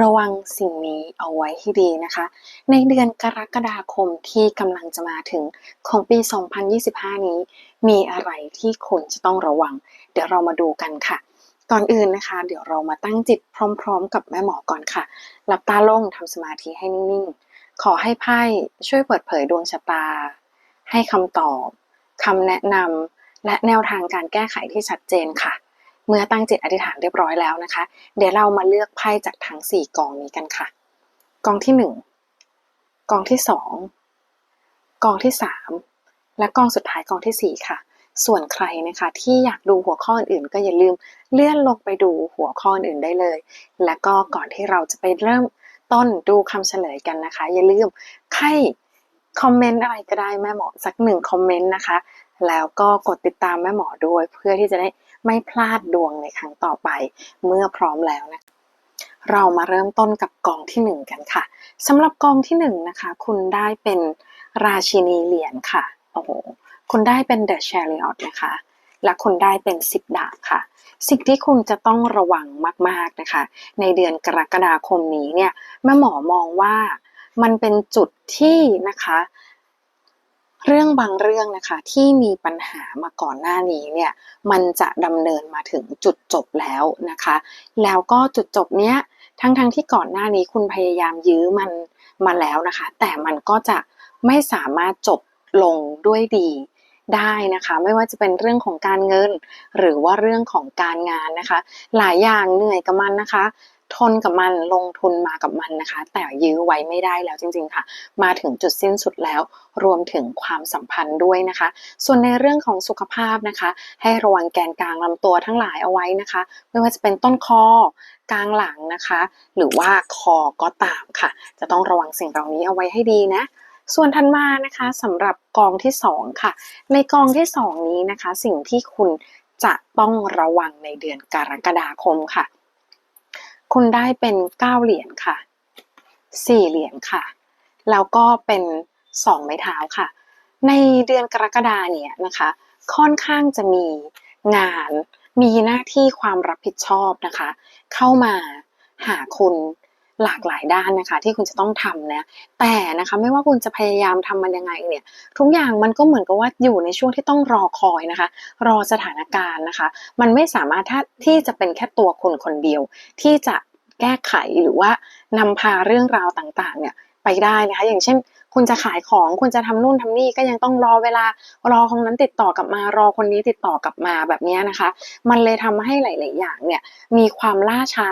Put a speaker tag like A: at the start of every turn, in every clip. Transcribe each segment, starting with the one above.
A: ระวังสิ่งนี้เอาไว้ให้ดีนะคะ ในเดือนกรกฎาคมที่กำลังจะมาถึงของปี 2025 นี้ มีอะไรที่คุณจะต้องระวัง เดี๋ยวเรามาดูกันค่ะก่อนอื่นนะคะ เดี๋ยวเรามาตั้งจิตพร้อม ๆ กับแม่หมอก่อนค่ะ หลับตาลงทำสมาธิให้นิ่งๆ ขอให้ไพ่ช่วยเปิดเผยดวงชะตา ให้คำตอบคำแนะนำและแนวทางการแก้ไขที่ชัดเจนค่ะ เมื่อตั้งจิตอธิษฐานเรียบร้อยแล้วนะคะ เดี๋ยวเรามาเลือกไพ่จากทั้ง 4 กองนี้กันค่ะ กองที่ 1 กองที่ 2 กองที่ 3 และกองสุดท้ายกองทีสี่4 ค่ะ ส่วนใครนะคะที่อยากดูหัวข้ออื่นก็อย่าลืมเลื่อนลงไปดูหัวข้ออื่นได้เลย และก็ก่อนที่เราจะไปเริ่มต้นดูคำเฉลยกันนะคะ อย่าลืมให้คอมเมนต์อะไรก็ได้แม่หมอสักหนึ่งคอมเมนต์นะคะ แล้วก็กดติดตามแม่หมอด้วยเพื่อที่จะได้ ไม่พลาดดวงในครั้งต่อไป เมื่อพร้อมแล้วนะเรามาเริ่มต้นกับกองที่หนึ่งกันค่ะสำหรับกองที่หนึ่งนะคะ คุณได้เป็นราชินีเหรียญค่ะโอ้โหคุณได้เป็น The Chariot นะคะ และคุณได้เป็นสิบดาบค่ะ สิ่งที่คุณจะต้องระวังมากๆนะคะ ในเดือนกรกฎาคมนี้เนี่ยแม่หมอมองว่ามันเป็นจุดที่นะคะ เรื่องบางเรื่องนะคะที่มีปัญหามาก่อนหน้านี้เนี่ยมันจะดำเนินมาถึงจุดจบแล้วนะคะ แล้วก็จุดจบเนี้ยทั้งๆทที่ก่อนหน้านี้คุณพยายามยื้อมันมาแล้วนะคะ แต่มันก็จะไม่สามารถจบลงด้วยดีได้นะคะ ไม่ว่าจะเป็นเรื่องของการเงิน หรือว่าเรื่องของการงานนะคะ หลายอย่างเหนื่อยกับมันนะคะ ทนกับมันลงทุนมากับมันนะคะ แต่ยื้อไว้ไม่ได้แล้วจริง ๆ ค่ะ มาถึงจุดสิ้นสุดแล้วรวมถึงความสัมพันธ์ด้วยนะคะ ส่วนในเรื่องของสุขภาพนะคะ ให้ระวังแกนกลางลำตัวทั้งหลายเอาไว้นะคะ ไม่ว่าจะเป็นต้นคอกลางหลังนะคะ หรือว่าคอก็ตามค่ะ จะต้องระวังสิ่งเหล่านี้เอาไว้ให้ดีนะส่วนทันมานะคะสำหรับกองที่ 2 ค่ะ ในกองที่ 2 นี้นะคะ สิ่งที่คุณจะต้องระวังในเดือนกรกฎาคมค่ะ คุณได้เป็นเก้าเหรียญค่ะสี่เหรียญค่ะ แล้วก็เป็นสองไม้เท้าค่ะ ในเดือนกรกฎาเนี่ยนะคะ ค่อนข้างจะมีงานมีหน้าที่ความรับผิดชอบนะคะ เข้ามาหาคุณ หลากหลายด้านนะคะ ที่คุณจะต้องทำนะแต่นะคะไม่ว่าคุณจะพยายามทำมันยังไงเนี่ยทุกอย่างมันก็เหมือนกับว่าอยู่ในช่วงที่ต้องรอคอยนะคะ รอสถานการณ์นะคะ มันไม่สามารถที่จะเป็นแค่ตัวคนคนเดียว ที่จะแก้ไขหรือว่านำพาเรื่องราวต่างๆเนี่ยไปได้นะคะ อย่างเช่น คุณจะขายของคุณจะทำนู่นทำนี่ก็ยังต้องรอเวลารอคนนั้นติดต่อกลับมารอคนนี้ติดต่อกลับมาแบบนี้นะคะ มันเลยทำให้หลาย ๆ อย่างเนี่ยมีความล่าช้า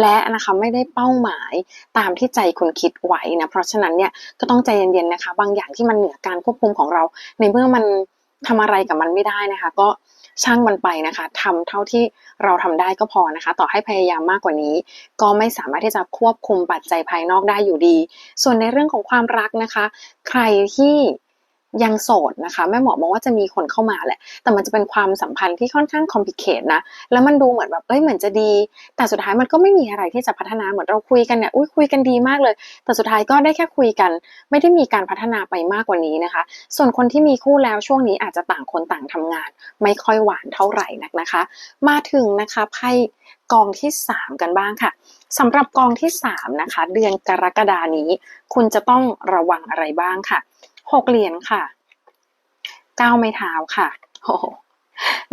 A: และนะคะไม่ได้เป้าหมายตามที่ใจคุณคิดไว้นะเพราะฉะนั้นเนี่ยก็ต้องใจเย็นๆนะคะ บางอย่างที่มันเหนือการควบคุมของเรา ในเมื่อมันทำอะไรกับมันไม่ได้นะคะ ก็ ช่างมันไปนะคะทำเท่าที่เราทำได้ก็พอนะคะ ต่อให้พยายามมากกว่านี้ ก็ไม่สามารถที่จะควบคุมปัจจัยภายนอกได้อยู่ดี ส่วนในเรื่องของความรักนะคะ ใครที่ ยังโสดนะคะแม่หมอมองว่าจะมีคนเข้ามาแหละ แต่มันจะเป็นความสัมพันธ์ที่ค่อนข้างคอมพิเคทนะ แล้วมันดูเหมือนแบบเอ้ยเหมือนจะดี แต่สุดท้ายมันก็ไม่มีอะไรที่จะพัฒนาเหมือนเราคุยกันเนี่ยอุ้ยคุยกันดีมากเลย แต่สุดท้ายก็ได้แค่คุยกัน ไม่ได้มีการพัฒนาไปมากกว่านี้นะคะ ส่วนคนที่มีคู่แล้วช่วงนี้อาจจะต่างคนต่างทำงาน ไม่ค่อยหวานเท่าไหร่นักนะคะ มาถึงนะคะไพ่กองที่ 3 กันบ้างค่ะสำหรับกองที่ 3 นะคะ เดือนกรกฎานี้ คุณจะต้องระวังอะไรบ้างค่ะ หกเหรียญค่ะเก้าไม้เท้าค่ะโอ้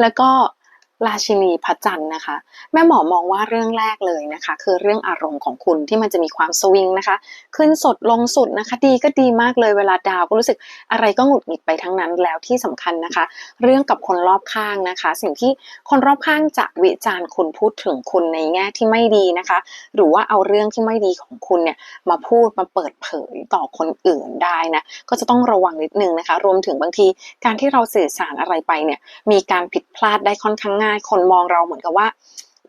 A: แล้วก็ ราชินีพระจันทร์นะคะ แม่หมอมองว่าเรื่องแรกเลยนะคะ คือเรื่องอารมณ์ของคุณที่มันจะมีความสวิงนะคะ ขึ้นสดลงสุดนะคะ ดีก็ดีมากเลยเวลาดาวก็รู้สึกอะไรก็หงุดหงิดไปทั้งนั้นแล้วที่สำคัญนะคะ เรื่องกับคนรอบข้างนะคะ สิ่งที่คนรอบข้างจะวิจารณ์คุณพูดถึงคุณในแง่ที่ไม่ดีนะคะ หรือว่าเอาเรื่องที่ไม่ดีของคุณเนี่ยมาพูดมาเปิดเผยต่อคนอื่นได้นะก็จะต้องระวังนิดนึงนะคะ รวมถึงบางทีการที่เราสื่อสารอะไรไปเนี่ยมีการผิดพลาดได้ค่อนข้างง่ายาย คนมองเราเหมือนกับว่า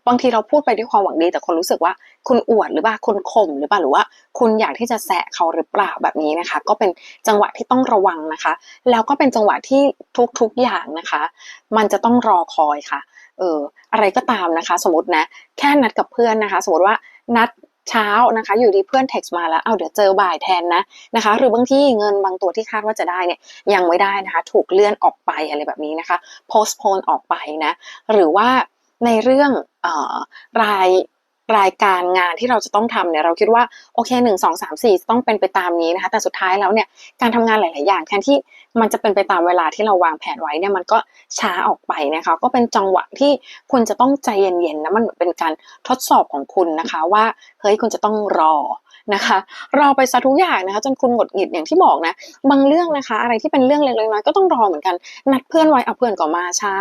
A: บางทีเราพูดไปด้วยความหวังดี แต่คนรู้สึกว่า คุณอวดหรือเปล่าคุณข่มหรือเปล่าหรือว่า คุณอยากที่จะแสะเขาหรือเปล่าแบบนี้นะคะ ก็เป็นจังหวะที่ต้องระวังนะคะ แล้วก็เป็นจังหวะที่ทุกๆอย่างนะคะ มันจะต้องรอคอยค่ะเอออะไรก็ตามนะคะ สมมตินะ แค่นัดกับเพื่อนนะคะ สมมติว่านัด เช้านะคะ อยู่ดีเพื่อนเท็กซ์มาแล้วเอาเดี๋ยวเจอบ่ายแทนนะนะคะ หรือบางที่เงินบางตัวที่คาดว่าจะได้เนี่ยยังไม่ได้นะคะ ถูกเลื่อนออกไปอะไรแบบนี้นะคะ postpone ออกไปนะ หรือว่าในเรื่องอราย รายการงานที่เราจะต้องทำเนี่ยเราคิดว่าโอเคหนึ่งสองสามสี่ต้องเป็นไปตามนี้นะคะแต่สุดท้ายแล้วเนี่ยการทำงานหลาย ๆ อย่างแทนที่มันจะเป็นไปตามเวลาที่เราวางแผนไว้เนี่ยมันก็ช้าออกไปนะคะก็เป็นจังหวะที่คุณจะต้องใจเย็นๆนะมันเหมือนเป็นการทดสอบของคุณนะคะว่าเฮ้ยคุณจะต้องรอ นะคะรอไปซะทุกอย่างนะคะ จนคุณหงุดหงิดอย่างที่บอกนะบางเรื่องนะคะ อะไรที่เป็นเรื่องเล็กๆน้อยๆก็ต้องรอเหมือนกัน นัดเพื่อนไว้เอาเพื่อนก็มาช้า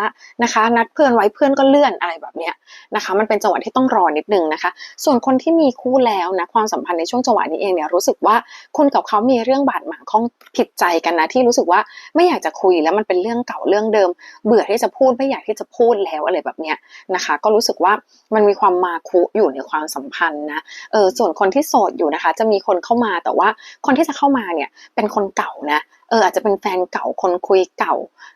A: นะคะ นัดเพื่อนไว้เพื่อนก็เลื่อนอะไรแบบเนี้ยนะคะ มันเป็นจังหวะที่ต้องรอนิดนึงนะคะ ส่วนคนที่มีคู่แล้วนะความสัมพันธ์ในช่วงจังหวะนี้เองเนี่ยรู้สึกว่าคุณกับเขามีเรื่องบาดหมางข้องผิดใจกันนะที่รู้สึกว่าไม่อยากจะคุยแล้วมันเป็นเรื่องเก่าเรื่องเดิม เบื่อที่จะพูดไม่อยากที่จะพูดแล้วอะไรแบบเนี้ยนะคะ ก็รู้สึกว่ามันมีความมาคุอยู่ในความสัมพันธ์นะเออส่วนคนที่โสดอยู่นะคะ จะมีคนเข้ามาแต่ว่าคนที่จะเข้ามาเนี่ยเป็นคนเก่านะเอออาจจะเป็นแฟนเก่าคนคุยเก่า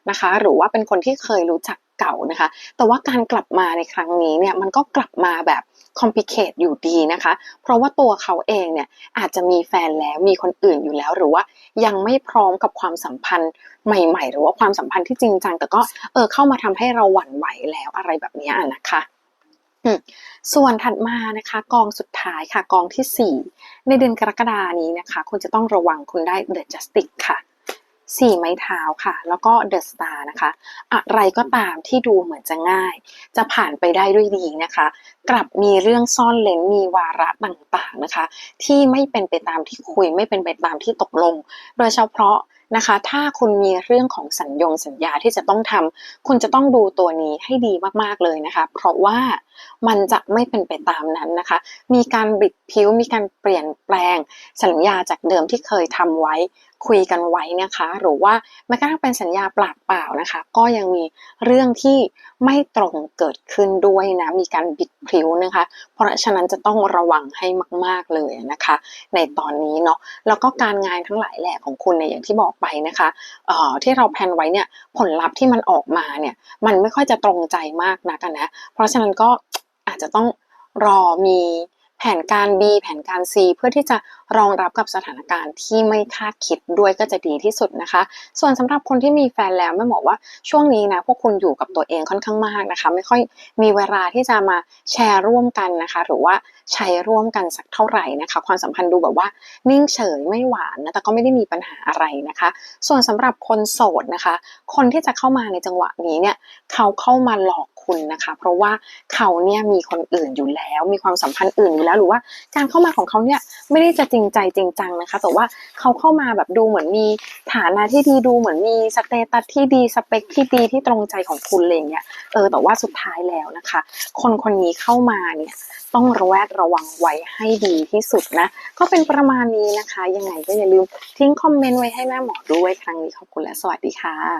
A: นะคะ หรือว่าเป็นคนที่เคยรู้จักเก่านะคะ แต่ว่าการกลับมาในครั้งนี้เนี่ยมันก็กลับมาแบบคอมพลิเคทอยู่ดีนะคะ เพราะว่าตัวเขาเองเนี่ยอาจจะมีแฟนแล้วมีคนอื่นอยู่แล้วหรือว่ายังไม่พร้อมกับความสัมพันธ์ใหม่ ๆ หรือว่าความสัมพันธ์ที่จริงจังแต่ก็เออเข้ามาทำให้เราหวั่นไหวแล้วอะไรแบบนี้นะคะ ส่วนถัดมานะคะกองสุดท้ายค่ะกองทีสี่ 4 ในเดือนกรกฎานี้นะคะคุณจะต้องระวังคุณได้ The Justice ค่ะสี่ไม้เท้าค่ะ แล้วก็เดอะสตาร์นะคะ อะไรก็ตามที่ดูเหมือนจะง่าย จะผ่านไปได้ด้วยดีนะคะ กลับมีเรื่องซ่อนเลนมีวาระต่างๆนะคะ ที่ไม่เป็นไปตามที่คุยไม่เป็นไปตามที่ตกลง โดยเฉพาะนะคะ ถ้าคุณมีเรื่องของสัญญงสัญญาที่จะต้องทำคุณจะต้องดูตัวนี้ให้ดีมากๆเลยนะคะ เพราะว่ามันจะไม่เป็นไปตามนั้นนะคะ มีการบิดผิวมีการเปลี่ยนแปลงสัญญาจากเดิมที่เคยทำไว้คุยกันไว้นะคะ หรือว่าแม้กระทั่งเป็นสัญญาปากเปล่านะคะ ก็ยังมีเรื่องที่ไม่ตรงเกิดขึ้นด้วยนะ มีการบิดพลิ้วนะคะ เพราะฉะนั้นจะต้องระวังให้มาก ๆเลยนะคะ ในตอนนี้เนาะแล้วก็การงานทั้งหลายแหละของคุณเนี่ยอย่างที่บอกไปนะคะเอ่อที่เราแพนไว้เนี่ยผลลัพธ์ที่มันออกมาเนี่ยมันไม่ค่อยจะตรงใจมากนักนะ เพราะฉะนั้นก็อาจจะต้องรอมี ผนการ B แผนการ C เพื่อที่จะรองรับกับสถานการณ์ที่ไม่คาดคิดด้วยก็จะดีที่สุดนะคะ ส่วนสำหรับคนที่มีแฟนแล้วแม่บอกว่าช่วงนี้นะพวกคุณอยู่กับตัวเองค่อนข้างมากนะคะ ไม่ค่อยมีเวลาที่จะมาแชร์ร่วมกันนะคะ หรือว่าใช้ร่วมกันสักเท่าไหร่นะคะ ความสัมพันธ์ดูแบบว่านิ่งเฉยไม่หวานนะแต่ก็ไม่ได้มีปัญหาอะไรนะคะ ส่วนสำหรับคนโสดนะคะ คนที่จะเข้ามาในจังหวะนี้เนี่ยเขาเข้ามาหลอกคุณนะคะ เพราะว่าเขาเนี่ยมีคนอื่นอยู่แล้ว มีความสัมพันธ์อื่นอยู่แล้วหรือว่าการเข้ามาของเขาเนี่ยไม่ได้จะจริงใจจริงจังนะคะ แต่ว่าเขาเข้ามาแบบดูเหมือนมีฐานะที่ดีดูเหมือนมีสเตตัสที่ดีสเปคที่ดีที่ตรงใจของคุณอะไรอย่างเงี้ยเออแต่ว่าสุดท้ายแล้วนะคะ คนคนนี้เข้ามาเนี่ยต้องระแวดระวังไว้ให้ดีที่สุดนะ ก็เป็นประมาณนี้นะคะ ยังไงก็อย่าลืมทิ้งคอมเมนต์ไว้ให้แม่หมอด้วยครั้งนี้ขอบคุณและสวัสดีค่ะ